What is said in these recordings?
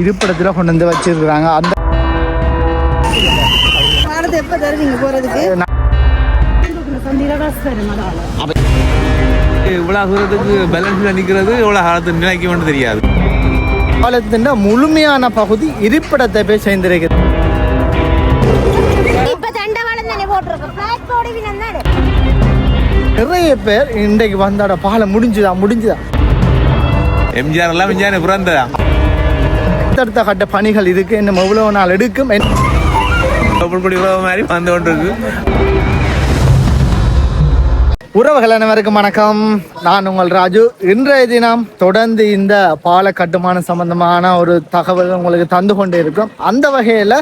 இருப்பிடத்தில் கொண்டு வந்து வச்சிருக்கிறாங்க. அந்த எப்போ தருவீங்க போகிறதுக்கு இவ்வளோ தூரத்துக்கு பேலன்ஸில் நிற்கிறது இவ்வளோ காலத்து நினைக்கும்னு தெரியாது. பாலத்தின் முழுமையான பகுதி இருப்பிடத்தை போய் தானே. நிறைய பேர் இன்றைக்கு வந்தாட பாலம் முடிஞ்சுதா முடிஞ்சுதா? எம்ஜிஆர் எல்லாம் எம்ஜிஆர் பிறந்ததா? அடுத்தடுத்த கட்ட பணிகள் இருக்கு இன்னும் எவ்வளவு நாள் எடுக்கும் மாதிரி வந்து கொண்டு இருக்கு உறவுகள் அனைவருக்கும் வணக்கம். நான் உங்கள் ராஜு. இன்றைய தினம் தொடர்ந்து இந்த பால கட்டுமான சம்பந்தமான ஒரு தகவல் உங்களுக்கு தந்து கொண்டே இருக்கும் அந்த வகையில்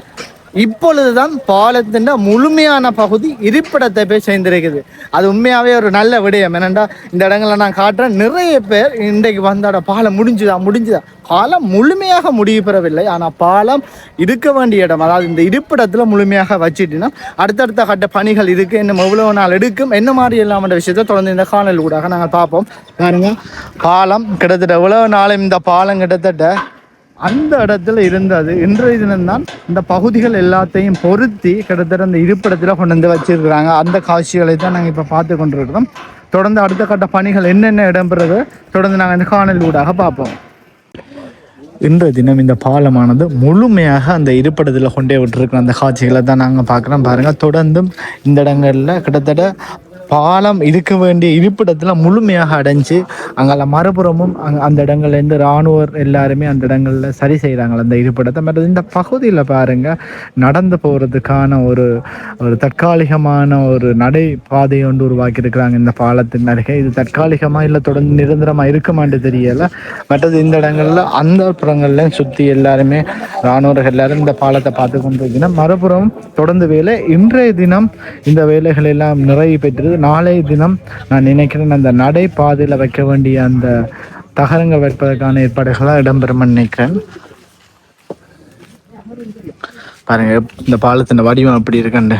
இப்பொழுதுதான் பாலத்தின் முழுமையான பகுதி இருப்பிடத்தை போய் சேர்ந்திருக்குது. அது உண்மையாகவே ஒரு நல்ல விடயம். என்னென்னா இந்த இடங்களை நான் காட்டுறேன். நிறைய பேர் இன்றைக்கு வந்தாட பாலம் முடிஞ்சுதா முடிஞ்சுதா. பாலம் முழுமையாக முடிவு பெறவில்லை. ஆனால் பாலம் இருக்க வேண்டிய இடம் அதாவது இந்த இருப்பிடத்தில் முழுமையாக வச்சுட்டுனா அடுத்தடுத்த கட்ட பணிகள் இருக்குது இன்னும் எவ்வளோ நாள் எடுக்கும் என்ன மாதிரி இல்லாமன்ற விஷயத்தை தொடர்ந்து இந்த காணல் ஊடாக நாங்கள் பார்ப்போம். பாருங்க பாலம் கிட்டத்தட்ட எவ்வளவு நாளும் இந்த பாலம் கிட்டத்தட்ட அந்த இடத்துல இருந்தது இன்றைய தினம்தான் இந்த பகுதிகள் எல்லாத்தையும் பொருத்தி கிட்டத்தட்ட அந்த இருப்பிடத்தில் கொண்டு வந்து வச்சிருக்கிறாங்க. அந்த காட்சிகளை தான் நாங்கள் இப்போ பார்த்து கொண்டிருக்கிறோம். தொடர்ந்து அடுத்த கட்ட பணிகள் என்னென்ன இடம்பெறது? தொடர்ந்து நாங்கள் இந்த காணல் ஊடாக பார்ப்போம். இன்றைய தினம் இந்த பாலமானது முழுமையாக அந்த இருப்பிடத்தில் கொண்டே விட்டுருக்கிற அந்த காட்சிகளை தான் நாங்கள் பார்க்குறோம். பாருங்கள் தொடர்ந்தும் இந்த இடங்களில் கிட்டத்தட்ட பாலம் இருக்க வேண்டிய இருப்பிடத்தில் முழுமையாக அடைஞ்சு அங்கே மறுபுறமும் அங் அந்த இடங்கள்லேருந்து இராணுவர் எல்லாருமே அந்த இடங்களில் சரி செய்கிறாங்க அந்த இருப்பிடத்தை மற்றது இந்த பகுதியில் பாருங்கள் நடந்து போகிறதுக்கான ஒரு ஒரு தற்காலிகமான ஒரு நடை பாதையை ஒன்று உருவாக்கியிருக்கிறாங்க இந்த பாலத்தின் அருகே. இது தற்காலிகமாக இல்லை தொடர்ந்து நிரந்தரமாக இருக்குமான்னு தெரியலை. மற்றது இந்த இடங்கள்ல அந்த புறங்கள்ல சுற்றி எல்லாருமே இராணுவர்கள் எல்லாரும் இந்த பாலத்தை பார்த்து கொண்டிருக்கணும் மறுபுறம் தொடர்ந்து வேலை இன்றைய தினம் இந்த வேலைகள் எல்லாம் நிறைவு பெற்றது. நாளைய தினம் நான் நினைக்கிறேன் அந்த நடை பாதையில் வைக்க வேண்டிய அந்த தகரங்கள் வைப்பதற்கான ஏற்பாடுகளாக இடம்பெறும் நினைக்கிறேன். பாருங்க இந்த பாலத்தின் வடிவம் அப்படி இருக்குன்னு.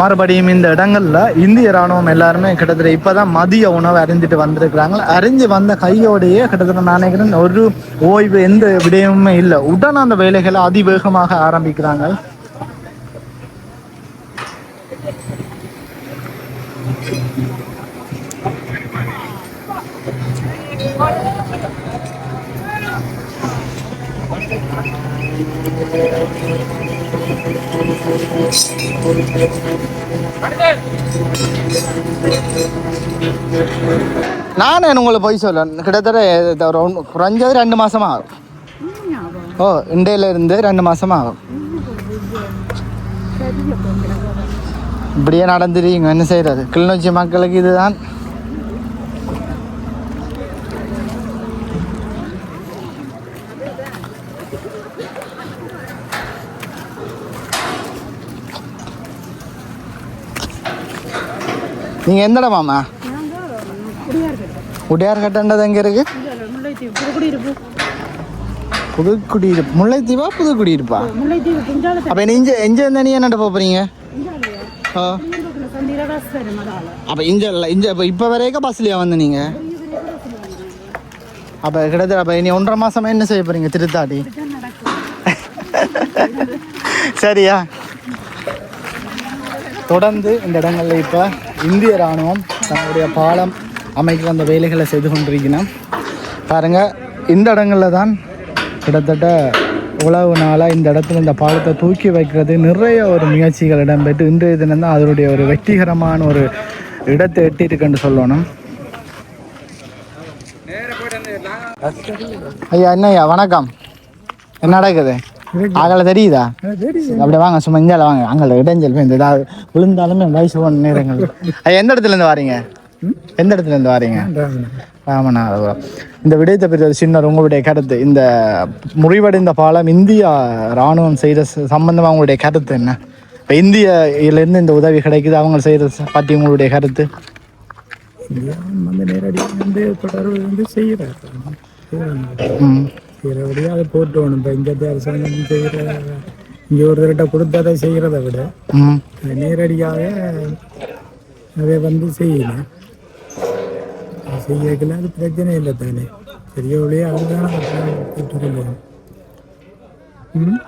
மறுபடியும் இந்த இடங்கள்ல இந்திய ராணுவம் எல்லாருமே கிட்டத்தட்ட இப்பதான் மதிய உணவு அறிஞ்சிட்டு வந்திருக்கிறாங்க. அறிஞ்சு வந்த கையோடையே கிட்டத்தட்ட நான் நினைக்கிறேன் ஒரு ஓய்வு எந்த விடயமுமே இல்லை. உடனே அந்த வேலைகளை அதிவேகமாக ஆரம்பிக்கிறாங்க. நானே உங்களை போய் சொல்ல கிட்டத்தட்ட குறைஞ்சது ரெண்டு மாசம் ஆகும். ஓ இண்டையில இருந்து ரெண்டு மாசம் ஆகும். இப்படியே நடந்துருவீங்க என்ன செய்யறது கிளிநொச்சி மக்களுக்கு இதுதான். நீங்கள் எந்த இடமாமா உடையார்கட்டன்றது கட்டண்டது எங்க இருக்கு? புதுக்குடியிருப்பு. முல்லைத்தீவா புதுக்குடியிருப்பா? அப்போ என்ன இஞ்ச எஞ்ச இருந்தா நீ என்னட்ட போகிறீங்க அப்போ அப்ப இஞ்ச இல்ல இப்போ இப்போ வரைக்கும் பஸ்லையா வந்து நீங்கள் அப்போ கிட்டத்தட்ட அப்போ இனி ஒன்றரை மாதமாக என்ன செய்ய போகிறீங்க திருத்தாடி? சரியா? தொடர்ந்து இந்த இடங்கள்ல இப்போ இந்திய ராணுவம் தன்னுடைய பாலம் அமைக்கிற அந்த வேலைகளை செய்து கொண்டிருக்கணும் பாருங்கள் இந்த இடங்களில் தான் கிட்டத்தட்ட உழவு நாளாக இந்த இடத்துல இந்த பாலத்தை தூக்கி வைக்கிறது நிறைய ஒரு முயற்சிகள் இடம்பெற்று இன்றைய தினம் தான் அதனுடைய ஒரு வெற்றிகரமான ஒரு இடத்தை எட்டிருக்குன்னு சொல்லணும். ஐயா என்ன ஐயா வணக்கம். என்ன நடக்குது? ஆகல தெரியுதா? அப்படியே வாங்க சும்மா இஞ்சால வாங்க. அங்கே இடைஞ்சல் இந்த ஏதாவது விழுந்தாலுமே வயசு போன நேரங்கள். எந்த இடத்துல இருந்து வாரீங்க? எந்த இடத்துல இருந்து வாரீங்க? ராமநாதபுரம். இந்த விடயத்தை பற்றி ஒரு சின்ன உங்களுடைய கருத்து. இந்த முறிவடைந்த பாலம் இந்தியா ராணுவம் செய்கிற சம்பந்தமாக உங்களுடைய கருத்து என்ன? இப்போ இந்தியிலேருந்து இந்த உதவி கிடைக்குது அவங்க செய்கிறது பற்றி உங்களுடைய கருத்து? வந்து நேரடியாக வந்து தொடர்பு வந்து செய்கிறார் ம் செய்கிறபடியாக அதை போட்டுவோம் இப்போ இங்கே அரசாங்கம் செய்கிற இங்கே ஒருத்தர்கிட்ட கொடுத்ததை செய்கிறத விட நேரடியாக அதை வந்து செய்யணும் செய்யறதுல அது பிரச்சனை இல்லை தானே. பெரிய வழியே அதுதான் கூட்டுக்கொள்ளுவோம் ம்.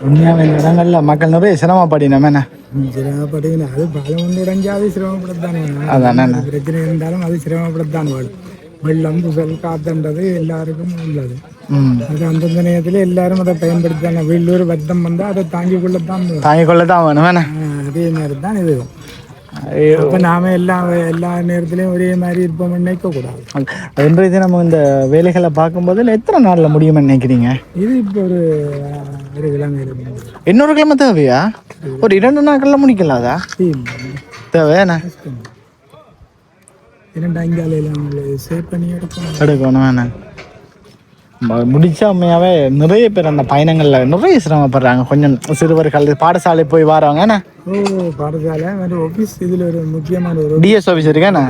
உண்மையாக இடங்கள்ல மக்கள் நிறைய சிரமப்படினோம் என்ன? சிரமப்படுங்க அது பலம் ஒன்று உடைஞ்சாது சிரமப்படத்தானே. அதானே. பிரச்சனை இருந்தாலும் அது சிரமப்படத்தான். வாழும் வெள்ளம் புசல் காத்துன்றது எல்லாருக்கும் உள்ளது. அது அந்தந்த நேரத்தில் எல்லாரும் அதை பயன்படுத்தாங்க வெள்ளூர் வட்டம் வந்தால் அதை தாங்கிக் கொள்ளத்தான். தாங்கி கொள்ள தான் வேணும் ஆஹ் அதே நேரம் தான் இது. அப்போ நாம எல்லா எல்லா நேரத்திலையும் ஒரே மாதிரி இருப்போம் நினைக்கக்கூடாது இன்றைய தினம் இந்த வேலைகளை பார்க்கும்போது எத்தனை நாளில் முடியும்னு நினைக்கிறீங்க இது இப்போ ஒரு ஒரு இருக்கு இன்னொரு கிழமை தேவையா ஒரு இரண்டு நாட்கள்ல முடிக்கலாதா தேவையாண்ணா இரண்டு அஞ்சாலையில் சேவ் பண்ணி எடுக்கணும் எடுக்கணும் வேணாம் ம- முடிச்சா உண்மையாவே நிறைய பேர் அந்த பயணங்கள்ல நிறைய சிரமப்படுறாங்க. கொஞ்சம் சிறுவர்கள் பாடசாலை போய் வரவங்க என்ன? ஓ பாடசாலை. ஆஃபீஸ் இதில் ஒரு முக்கியமான ஒரு டிஎஸ் ஆஃபீஸ் இருக்கேண்ணா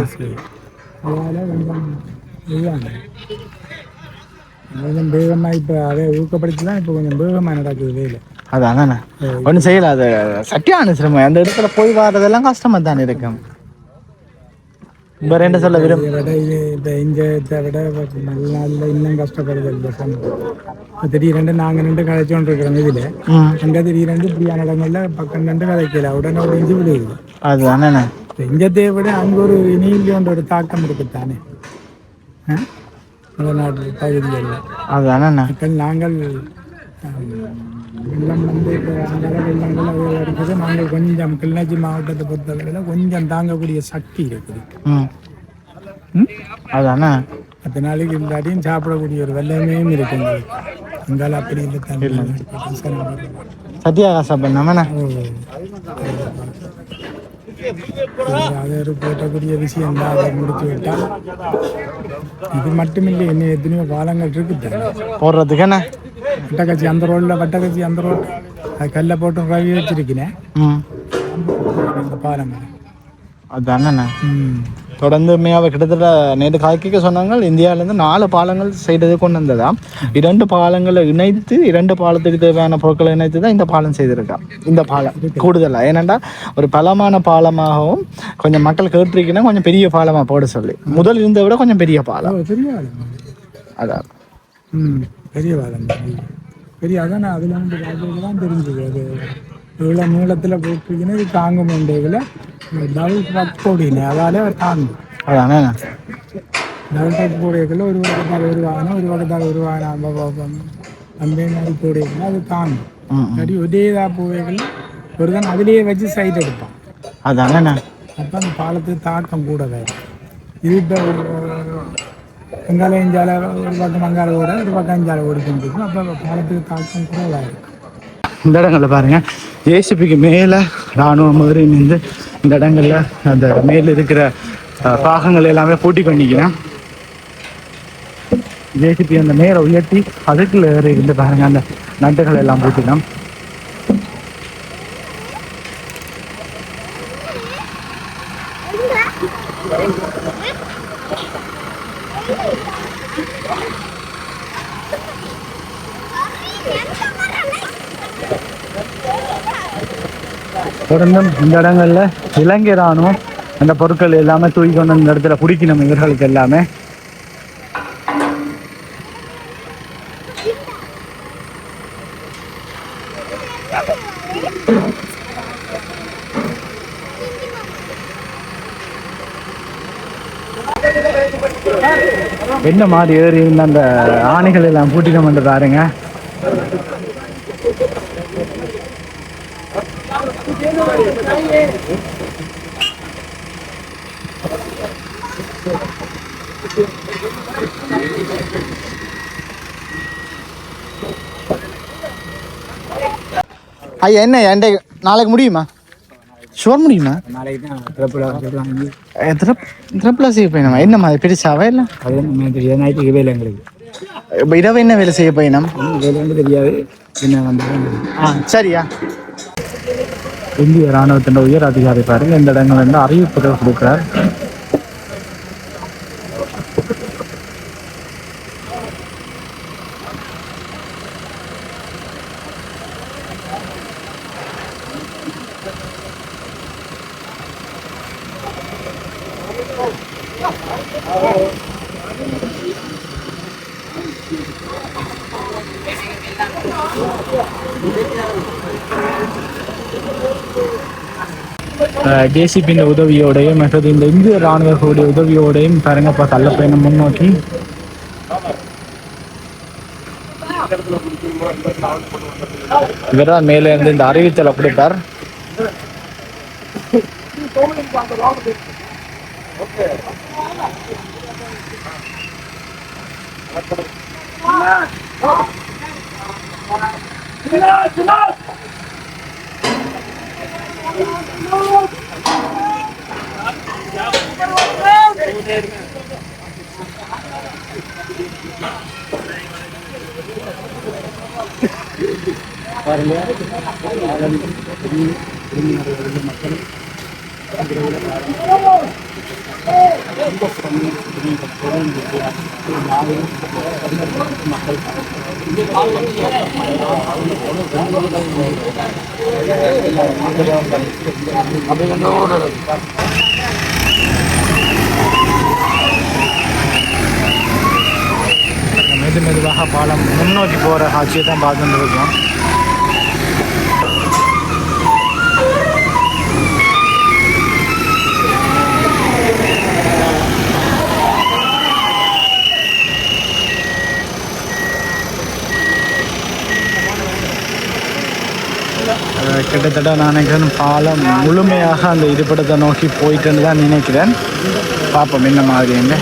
கொஞ்சம் வேகமாக இப்போ அதை ஊக்கப்படுத்தி தான் இப்போ கொஞ்சம் வேகமாக நடக்குது வேலை. அதானண்ணா ஒன்றும் செய்யல அது சட்டியான சிரமம். அந்த இடத்துல போய் வர்றதெல்லாம் கஷ்டமா தானே இருக்கும். வேற என்ன சொல்ல விட இது இந்த இதை விட நல்ல நாளில் இன்னும் கஷ்டப்படுது இல்லை இப்போ திடீரெண்டு நாங்கள் ரெண்டு கதைச்சோண்டு இருக்கிறோம் இதில் அங்கே திடீரெண்டு இப்படியான இடங்கள்ல பக்கம் ரெண்டு கதைக்கல உடனே ஒழிஞ்சு விடுது அதுதானண்ணா இங்கத்தை விட அங்கே ஒரு நீலியோன்ற ஒரு தாக்கம் இருக்குத்தானே? ஆ? வடநாட்டு பகுதிகளில். மக்கள் நாங்கள் வெள்ளம் வந்து இப்போ வெள்ளங்கள் அது இருக்குது நாங்கள் கொஞ்சம் கிளிநொச்சி மாவட்டத்தை பொறுத்தவரையில் கொஞ்சம் தாங்கக்கூடிய சக்தி இருக்குது? அதானே? பத்து நாளைக்கு இல்லாட்டியும் சாப்பிடக்கூடிய ஒரு வெள்ளமையும் இருக்கு எங்களுக்கு அப்படி இல்லை தண்ணி சத்யா கஷ்டப்படணுமேண்ணா அது ஒரு போட்டக்கூடிய விஷயம் தான். அதை முடித்து விட்டால் இது மட்டுமில்லை இன்னும் எத்தனையோ பாலங்கள் இருக்குது. போடுறதுக்குண்ணா வட்டக்கச்சி வட்டக்கச்சி அந்த ரோடு. அது கல்லை போட்டு கழுவி வச்சிருக்கிறேன். ம். இந்த பாலங்கள் அதானண்ணா ம். தொடர்ந்து கிட்டத்தட்ட நேற்று காய்க்க சொன்னாங்க இந்தியாவிலேருந்து நாலு பாலங்கள் செய்தது கொண்டு வந்ததா? இரண்டு பாலங்களை இணைத்து இரண்டு பாலத்துக்கு தேவையான பொருட்களை இணைத்து தான் இந்த பாலம் செய்திருக்கான் இந்த பாலம் கூடுதலாக ஏனெண்டா ஒரு பலமான பாலமாகவும் கொஞ்சம் மக்கள் கேட்டிருக்கீங்கன்னா கொஞ்சம் பெரிய பாலமாக போட சொல்லி. முதல் இருந்ததை விட கொஞ்சம் பெரிய பாலம். ஓ, பெரிய பாலம் அதான். ம். பெரிய பாலம் பெரிய அதான் நான் அதில் வந்து பார்த்ததுக்கு தான் தெரிஞ்சுது. அது இவ்வளோ நீளத்தில் போட்டுருக்குன்னு இது தாங்கும் இதில் டபுள் ட்ரக் போடினேன் அதால தாங்கும் அதானே? டபுள் ட்ரக் போடையக்குள்ள ஒரு பக்கத்தால் ஒரு வாகனம் ஒரு பக்கத்தால் ஒரு வாகனம் அந்த மாதிரி போடையக்குள்ள அது தாங்கும். இல்லாட்டி ஒரே இதாக போவைகள் ஒரு தான் அதிலேயே வச்சு சைட் எடுப்பான். அதானே? அப்போ அந்த பாலத்துக்கு தாக்கம் கூட வேறு. இது இப்போ வெங்காயம் சாலை ஒரு பக்கம் வெங்காயம் ஓட ஒரு பக்கம் சாலை ஓடிக்கொண்டிருக்கும் அப்போ பாலத்துக்கு தாக்கம் கூட இருக்கும் இந்த இடங்களில் பாருங்கள் ஜேசிபிக்கு மேலே ராணுவம் மாதிரி நின்று இந்த இடங்களில் அந்த மேல இருக்கிற பாகங்கள் எல்லாமே பூட்டி பண்ணிக்கிறேன் ஜேசிபி அந்த மேலே உயர்த்தி அதுக்குள்ள ஏறி இருந்து பாருங்கள் அந்த நட்டுகள் எல்லாம் பூட்டினோம் தொடர்ந்தும் இந்த இடங்கள்ல இலங்கை ராணுவம் அந்த பொருட்கள் எல்லாமே தூக்கி கொண்டு இந்த இடத்துல பிடிக்கணும் இவர்களுக்கு எல்லாமே. என்ன மாதிரி ஏறி இருந்த அந்த ஆணைகள் எல்லாம் பூட்டினம் பாருங்க ஐயா என்ன என்கிட்ட நாளைக்கு முடியுமா? ஷுவர் முடியுமா? ட்ரிப்பில் செய்ய போயினமா? என்ன மாதிரி பெருசாவா இல்லை? நைட்டுக்கு வேலை எங்களுக்கு. இப்போ இரவு என்ன வேலை செய்ய போயினோம்? வேலை வந்து தெரியாது. என்ன வந்தாலும் ஆ சரியா. இந்திய ராணுவத்தின் உயர் அதிகாரி பாருங்க. இந்த இடங்கள்ல இருந்து அறிவிப்புகள் கொடுக்குறார். ஜேசிபியின் உதவியோடையும் மற்றது இந்த இந்திய ராணுவர்களுடைய உதவியோடையும் பாருங்கப்பா தள்ளப்பயணம் முன்னோக்கி. இவர் தான் மேலே இருந்து இந்த அறிவித்தலை கொடுத்தார் பாருங்க. மக்கள் மெது மெதுவாக பாலம் முன்னோக்கி போகிற காட்சியை தான் பார்த்துட்டு இருக்கோம். கிட்டத்தட்ட நான் நினைக்கிறேன் பாலம் முழுமையாக அந்த இருப்பிடத்தை நோக்கி போயிட்டுன்னு தான் நினைக்கிறேன். பார்ப்போம் என்ன மாதிரி என்ன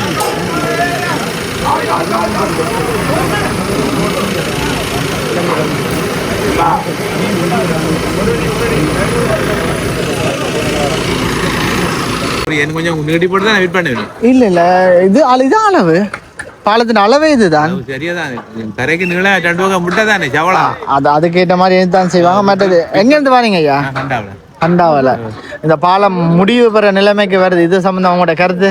எனக்கு கொஞ்சம் நீட்டிப்பட்டு தான் வெயிட் பண்ணுவேன் இல்ல இல்ல இது இதான் அளவு பாலத்தின் அளவே இதுதான். தரைக்கு நீள ரெண்டு பக்கம் முட்டை தானே சவளா அது அதுக்கேற்ற மாதிரி தான் செய்வாங்க. மற்றது எங்க இருந்து வரீங்க ஐயா? கண்டாவில இந்த பாலம் முடிவு பெற நிலைமைக்கு வருது. இது சம்பந்தம் உங்களோட கருத்து?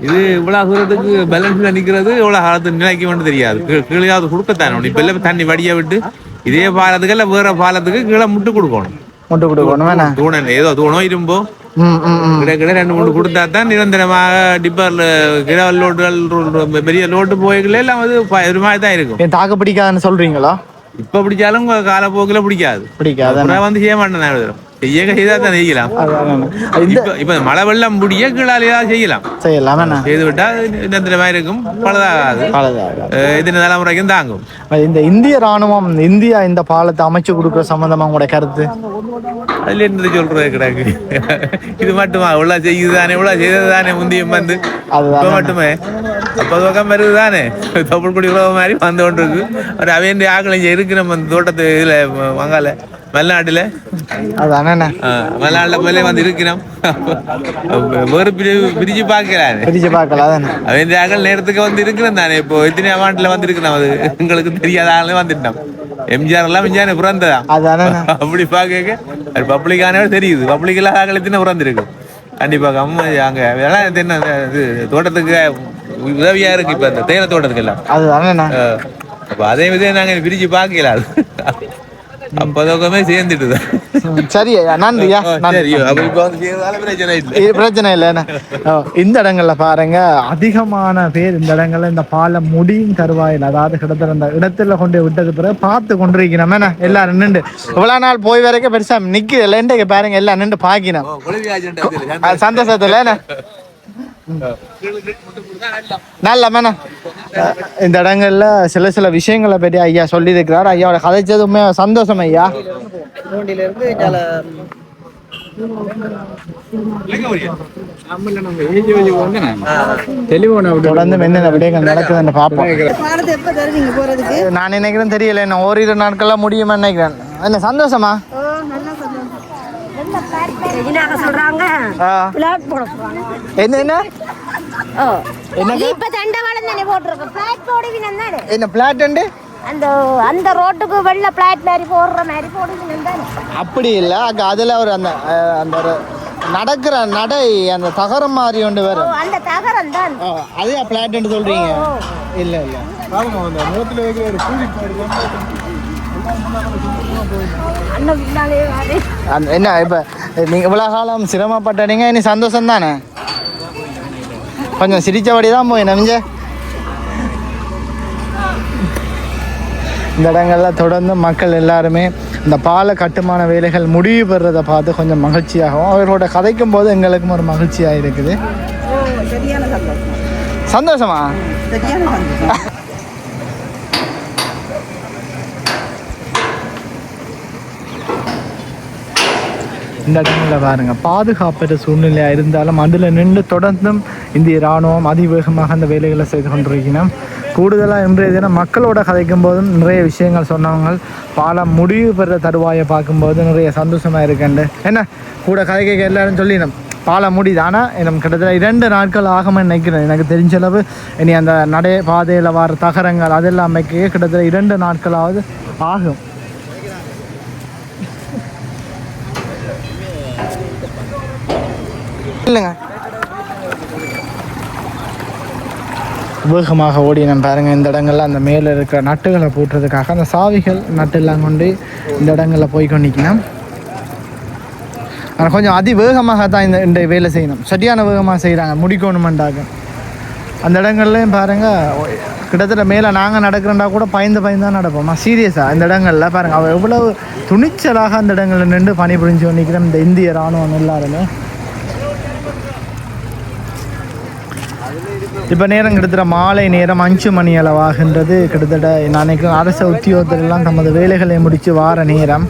இது இவ்வளவு தூரத்துக்கு பேலன்ஸ்ல நிக்கிறது இவ்வளவு காலத்து நிலைக்கும்னு தெரியாது. கீழ்- கொடுக்கத்தானே. இப்ப தண்ணி வடிய விட்டு இதே பாலத்துக்கு இல்ல வேற பாலத்துக்கு கீழே முட்டு கொடுக்கணும். முட்டு கொடுக்கணும் தூணம் ஏதோ தூணம் இரும்போ? ம் ம் ம். கிட கிட ரெண்டு மூணு கொடுத்தா தான் நிரந்தரமாக டிப்பர்ல கிட லோடுகள் பெரிய லோடு போய்களே எல்லாம் வந்து ஒரு மாதிரி தான் இருக்கும். தாக்கு பிடிக்காதுன்னு சொல்றீங்களா? இப்ப பிடிச்சாலும் காலப்போக்கில் பிடிக்காது. பிடிக்காது வந்து செய்ய மாட்டேன் நான் எழுதுறேன். செய்ய செய்யலாம். இப்ப மழை வெள்ளம் முடிய கீழால ஏதாவது செய்யலாம். செய்யலாம் செய்து விட்டா நிரந்தரமா இருக்கும். பழுதாகாது பலதாக அஹ் இத்தனை தலைமுறைக்கும் தாங்கும். இந்த இந்திய ராணுவம் இந்தியா இந்த பாலத்தை அமைச்சு கொடுக்குற சம்பந்தமா உங்களோட கருத்து? அதுல இருந்து சொல்றது கிடக்கு. இது மட்டுமா? இவ்வளவு செய்யுதானே இவ்வளவு செய்ததானே முந்தியும் வந்து. இப்ப மட்டுமே. அப்பது பக்கம் வருது தானே தொப்புள் குடி உறவு மாதிரி வந்து கொண்டு இருக்கு ஒரு அவையண்டி ஆக்கள் இங்க இருக்கு நம்ம இந்த தோட்டத்து இதுல வங்கால ஆஹ் மலைநாட்டுல போல வந்து இருக்கிறோம். பிரி பிரிச்சு பார்க்கலானே பிரிச்சு பார்க்கலாம் அவன் ஆக்கள் நேரத்துக்கு வந்து இருக்கிறோம் தானே. இப்போ எத்தனை வந்து இருக்கிறோம் அது? எங்களுக்கு தெரியாத ஆளே வந்துட்டோம் எம்ஜிஆர் எல்லாம் எம்ஜிஆர் பிறந்ததா? அதானே அப்படி பார்க்க பப்ளிக்கானவே தெரியுது. பப்ளிக் எல்லாம் ஆக்கள் எத்தனை பிறந்திருக்கு? கண்டிப்பா அம்மா அங்க வேளாண் தென்னை இது தோட்டத்துக்கு உதவியா இருக்கு இப்ப இந்த தேயிலை தோட்டத்துக்கு எல்லாம் அதுதானே அஹ் அப்ப அதே விதம் நாங்க பிரிச்சு பார்க்கல. அது அப்பதோக்கமே சேர்ந்துட்டுது சரி ஐயா நன்றியா பிரச்சனை இல்லைண்ணே இந்த இடங்கள்ல பாருங்க அதிகமான பேர் இந்த இடங்கள்ல இந்த பாலம் முடியும் தருவாயில் அதாவது கிட்டத்தட்ட இந்த இடத்துல கொண்டு விட்டது பிறகு பார்த்து கொண்டிருக்கணும் என்ன எல்லாரும் நின்று இவ்வளவு நாள் போய் வரைக்கும் பெருசா நிக்குது இல்லைன்ட்டு பாருங்க எல்லாம் நின்று பாக்கினோம் சந்தோஷத்துல என்ன நல்ல மேன இந்த இடங்கள்ல சில சில விஷயங்களை பற்றி ஐயா சொல்லி இருக்கிறார் ஐயாவோட கதைச்சதுமே சந்தோஷம் ஐயா. தொடர்ந்து என்னென்ன விடயங்கள் நடக்குதுன்னு பார்ப்போம். நான் நினைக்கிறேன் தெரியல. என்ன ஓரிரு நாட்கள்ல முடியுமா நினைக்கிறேன். என்ன சந்தோஷமா? சொல்றாங்க. பிளாட் போட என்ன? இப்ப தண்டவாளம் தானே போட்டிருக்கு பிளாட் போடுவீங்க தானே என்ன பிளாட் உண்டு அந்த அந்த ரோட்டுக்கு வெள்ள பிளாட் மாதிரி போடுற மாதிரி போடுவீங்க தானே அப்படி இல்ல அங்க அதுல ஒரு அந்த அந்த ஒரு நடக்கிற நடை அந்த தகரம் மாதிரி ஒன்று ஓ வரும் அந்த தகரம் தான் அதே பிளாட் சொல்றீங்க இல்ல இல்ல அண்ணன் பின்னாலே வாரு. அந்த என்ன இப்ப நீங்க இவ்வளவு காலம் சிரமப்பட்டீங்க இனி சந்தோஷம் தானே கொஞ்சம் சிரிச்சபடி தான் போய் நமிஞ்ச இந்த இடங்கள்ல தொடர்ந்து மக்கள் எல்லாருமே இந்த பால கட்டுமான வேலைகள் முடிவு பெறுறதை பார்த்து கொஞ்சம் மகிழ்ச்சியாகவும் அவர்களோட கதைக்கும் போது எங்களுக்கும் ஒரு மகிழ்ச்சியாக இருக்குது. சந்தோஷம் சந்தோஷமா சரியான சந்தோஷம் இந்த இடங்களில் பாருங்கள் பாதுகாப்பற்ற சூழ்நிலையாக இருந்தாலும் அதில் நின்று தொடர்ந்தும் இந்திய இராணுவம் அதிவேகமாக அந்த வேலைகளை செய்து கொண்டிருக்கணும் கூடுதலாக இன்றைய தினம் மக்களோட கதைக்கும் போதும் நிறைய விஷயங்கள் சொன்னவங்க பாலம் முடிவு பெற தருவாயை பார்க்கும்போது நிறைய சந்தோஷமாக இருக்குண்டு. என்ன? கூட கதை கேட்க எல்லாரும் சொல்லிடணும். பாலம் முடியுது ஆனால் எனக்கு கிட்டத்தட்ட இரண்டு நாட்கள் ஆகும்னு நினைக்கிறேன். எனக்கு தெரிஞ்ச அளவு இனி அந்த நடை பாதையில் வர தகரங்கள் அதெல்லாம் அமைக்க கிட்டத்தட்ட இரண்டு நாட்களாவது ஆகும். இல்லைங்க. வேகமாக ஓடினேன் பாருங்கள் இந்த இடங்களில் அந்த மேலே இருக்கிற நட்டுகளை பூட்டுறதுக்காக. அந்த சாவிகள் நட்டெல்லாம் கொண்டு இந்த இடங்களில் போய் கொண்டிக்கணும் ஆனால் கொஞ்சம் அதிவேகமாக தான் இந்த இந்த வேலை செய்யணும். சரியான வேகமாக செய்கிறாங்க முடிக்கணுமெண்டாக அந்த இடங்கள்லையும் பாருங்கள் கிட்டத்தட்ட மேலே நாங்கள் நடக்கிறோண்டா கூட பயந்து பயந்து தான் நடப்போம்மா சீரியஸாக இந்த இடங்களில் பாருங்கள் அவள் எவ்வளவு துணிச்சலாக அந்த இடங்களில் நின்று பணி புரிஞ்சு கொண்டிருக்கிறோம் இந்த இந்திய இராணுவம் எல்லாருமே. இப்போ நேரம் கிட்டத்தட்ட மாலை நேரம் அஞ்சு மணி அளவாகின்றது. கிட்டத்தட்ட அன்னைக்கும் அரச உத்தியோகத்திலெல்லாம் தமது வேலைகளை முடித்து வார நேரம்.